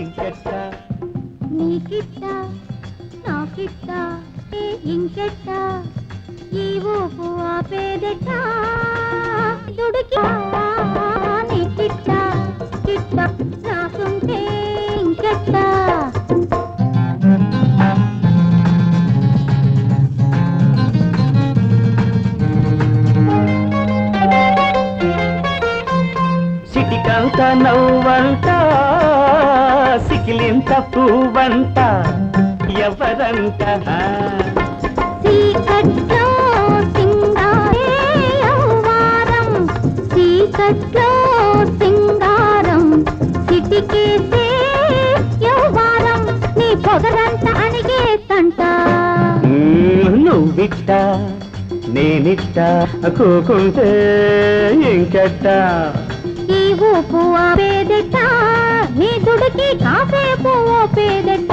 ఇంకెట్ట నీకిట్ట నాకిట్ట ఏ ఇంకెట్ట ఈ ఊపు ఆపేదెట్ట దుడికి నీకిట్ట కిట్ట రాకుంటే ఇంకెట్ట సిటికంత నవ్వంట. సికిలింత పువ్వంట ఎవరంట? చీకట్లో సింగారే యౌవారం చీకట్లో సింగారం చిటికేసే యౌవారం నీ పొగరంత అణిగేతంట మ్మ్, నువ్విట్ట నేనిట్ట కూకుంటే ఇంకెట్ట? ఈ ఊపు దుడికి పేదట ఓపేదెట్ట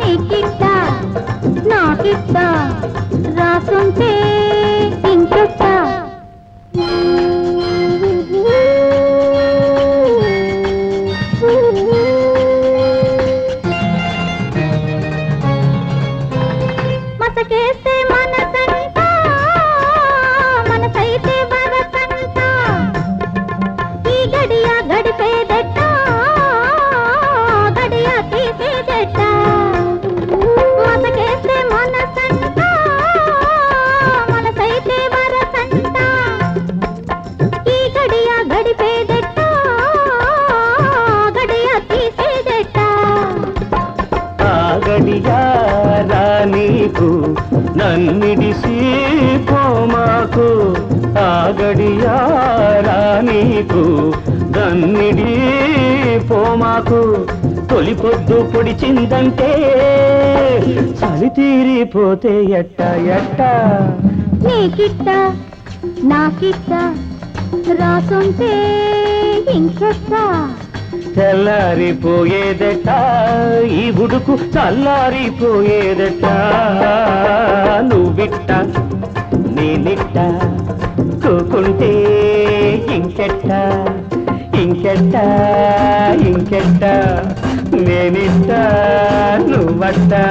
నీకిట్ట నాకిట్ట రాసుంటే ఆగడియారా నీకు నన్నిడిసి పోమాకు ఆ ఆగడియారా నీకు నన్నిడి పోమాకు తొలి పొద్దు పొడిచిందంటే చలి తీరిపోతే ఎట్ట ఎట్ట? నీకిట్ట నాకిట్ట రాసుంటే ఇంకెట్ట? తెల్లారిపోయేదట ఈ బుడుకు చల్లారిపోయేదట. నువ్విట్ట నేనిట్ట కోకుంటే ఇంకెట్ట ఇంకెట్ట ఇంకెట్ట నేనిట్ట నువ్వట్టా.